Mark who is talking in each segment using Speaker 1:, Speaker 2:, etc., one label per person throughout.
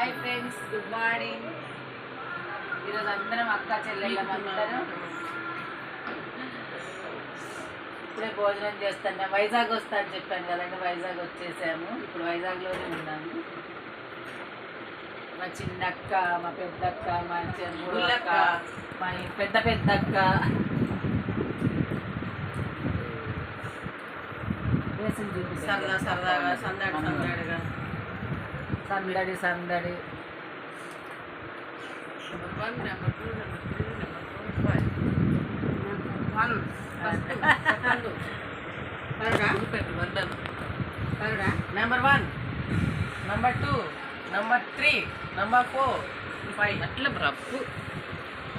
Speaker 1: Hi friends good morning. ఈరోజు అందరం అక్క చెల్లెళ్ళం అందరం. ఇప్పుడే భోజనం చేస్తాను. వైజాగ్ వస్తా అని చెప్పాను కదండి వైజాగ్ వచ్చేసాము. ఇప్పుడు వైజాగ్లోనే ఉన్నాము. మా చిన్నక్క మా పెద్దక్క మా చెల్లెక్క. మా పెద్ద పెద్దక్క. వేసులు చూపిస్తాను.
Speaker 2: సరదా సరదాగా సందడి సందడిగా.
Speaker 1: సందడి సందడి
Speaker 2: number one number two number three number four five one first second థర్డా పెట్టు వడ్డాను థర్డా number one number two number three number four five అట్లా బ్రప్పు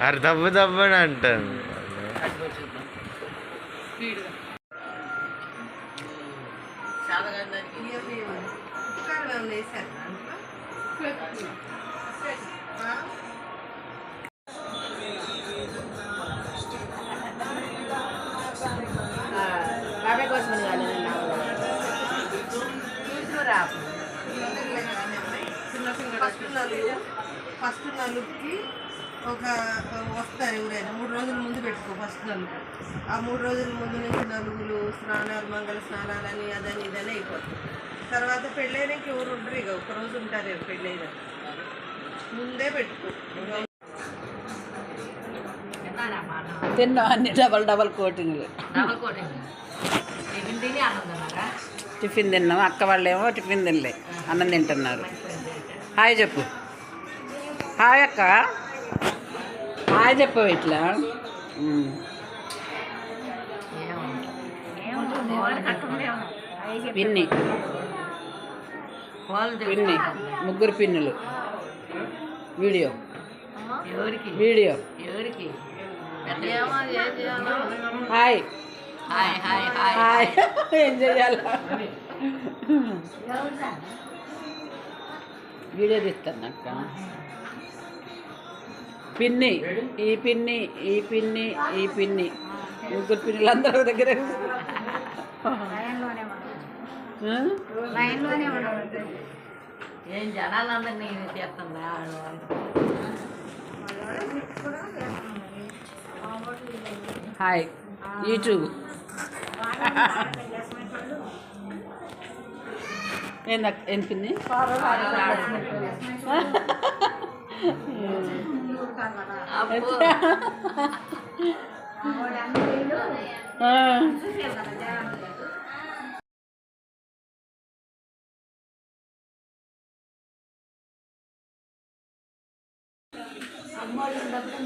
Speaker 3: అరే దబ్బు దబ్బని అంటాను
Speaker 2: అదిగో చూద్దాం స్పీడ్గా ఫస్ట్ నలుపుకి ఒక వస్తారు ఎవరైనా మూడు రోజుల ముందు పెట్టుకో ఫస్ట్ నలుపు ఆ మూడు రోజుల ముందు నుంచి నలుగులు స్నానాలు మంగళ స్నానాలని అదని ఇదని అయిపోతుంది తర్వాత పెళ్ళైనాక ఎవరు ఉండరు ఇక ఒక రోజు ఉంటారు పెళ్ళైన. ముందే పెట్టుకో.
Speaker 1: తిన్నాం అన్ని డబల్ డబల్ కోటింగ్లు.
Speaker 2: టిఫిన్
Speaker 1: తిన్నాం. అక్క వాళ్ళేమో టిఫిన్ తినలే. అన్నం తింటున్నారు. హాయ్ చెప్పు. హాయ్ అక్క. హాయ్ చెప్పు ఇట్లా. పిన్ని పిన్ని ముగ్గురు పిన్నులు. వీడియో.
Speaker 2: ఎవరికి?
Speaker 1: వీడియో.
Speaker 2: ఎవరికి?
Speaker 1: Hi.
Speaker 2: Hi hi hi.
Speaker 1: Hi. ఏం చేయాలి. వీడియో తీస్తాను అక్క. పిన్ని ఈ పిన్ని ఈ పిన్ని ఈ పిన్ని. ముగ్గురు పిన్నులు అందరూ ఒక దగ్గర ఆ?
Speaker 2: ఏం జనాలందరినీ చేస్తుందా
Speaker 1: హాయ్ యూట్యూబ్ ఏందక్క ఏం పిన్ని ఆ. అమ్మ మొత్తం